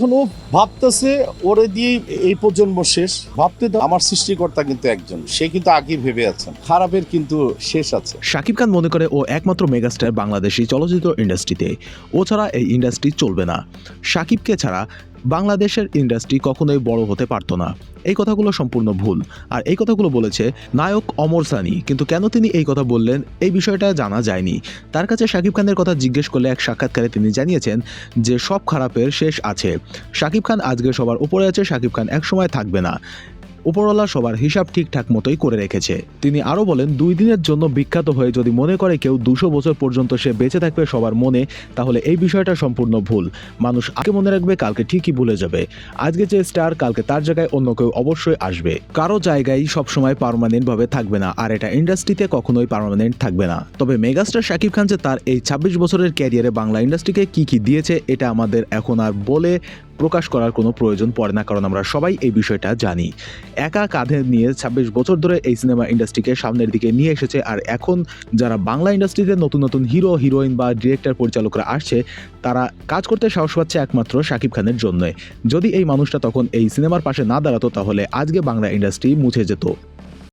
এখন ও ভাবতেছে, ওরে দিয়ে এই প্রজন্ম শেষ। ভাবতে তো আমার সৃষ্টিকর্তা কিন্তু একজন, সে কিন্তু আগে ভেবে আছেন খারাপের কিন্তু শেষ আছে। শাকিব খান মনে করে ও একমাত্র মেগাস্টার বাংলাদেশি চলচ্চিত্র ইন্ডাস্ট্রিতে। ও ছাড়া এই ইন্ডাস্ট্রি চলবে না। শাকিবকে ছাড়া বাংলাদেশের ইন্ডাস্ট্রি কখনোই বড় হতে পারতো না। এই কথাগুলো সম্পূর্ণ ভুল। আর এই কথাগুলো বলেছে নায়ক অমর সানি। কিন্তু কেন তিনি এই কথা বললেন এই বিষয়টা জানা যায়নি। তার কাছে শাকিব খানের কথা জিজ্ঞেস করলে এক সাক্ষাৎকারে তিনি জানিয়েছেন যে সব খারাপের শেষ আছে। শাকিব খান আজকে সবার উপরে আছে, শাকিব খান একসময় থাকবে না। উপরওয়ালা সবার হিসাব ঠিকঠাক মতোই করে রেখেছে। তিনি আরও বলেন, দুই দিনের জন্য বিখ্যাত হয়ে যদি মনে করে কেউ দুশো বছর পর্যন্ত সে বেঁচে থাকবে সবার মনে, তাহলে এই বিষয়টা সম্পূর্ণ ভুল। মানুষ আগে মনে রাখবে কালকে ঠিকই ভুলে যাবে। আজকে যে স্টার, কালকে তার জায়গায় অন্য কেউ অবশ্যই আসবে। কারও জায়গায় সবসময় পার্মানেন্ট ভাবে থাকবে না, আর এটা ইন্ডাস্ট্রিতে কখনোই পার্মানেন্ট থাকবে না। তবে মেগাস্টার শাকিব খান যে তার এই ছাব্বিশ বছরের ক্যারিয়ারে বাংলা ইন্ডাস্ট্রিকে কি কি দিয়েছে, এটা আমাদের এখন আর বলে প্রকাশ করার কোনো প্রয়োজন পড়ে না, কারণ আমরা সবাই এই বিষয়টা জানি। একা কাঁধে নিয়ে ছাব্বিশ বছর ধরে এই সিনেমা ইন্ডাস্ট্রিকে সামনের দিকে নিয়ে এসেছে, আর এখন যারা বাংলা ইন্ডাস্ট্রিতে নতুন নতুন হিরো, হিরোইন বা ডিরেক্টর, পরিচালকরা আসছে, তারা কাজ করতে সাহস পাচ্ছে একমাত্র শাকিব খানের জন্যই যদি এই মানুষটা তখন এই সিনেমার পাশে না দাঁড়াতো, তাহলে আজকে বাংলা ইন্ডাস্ট্রি মুছে যেত।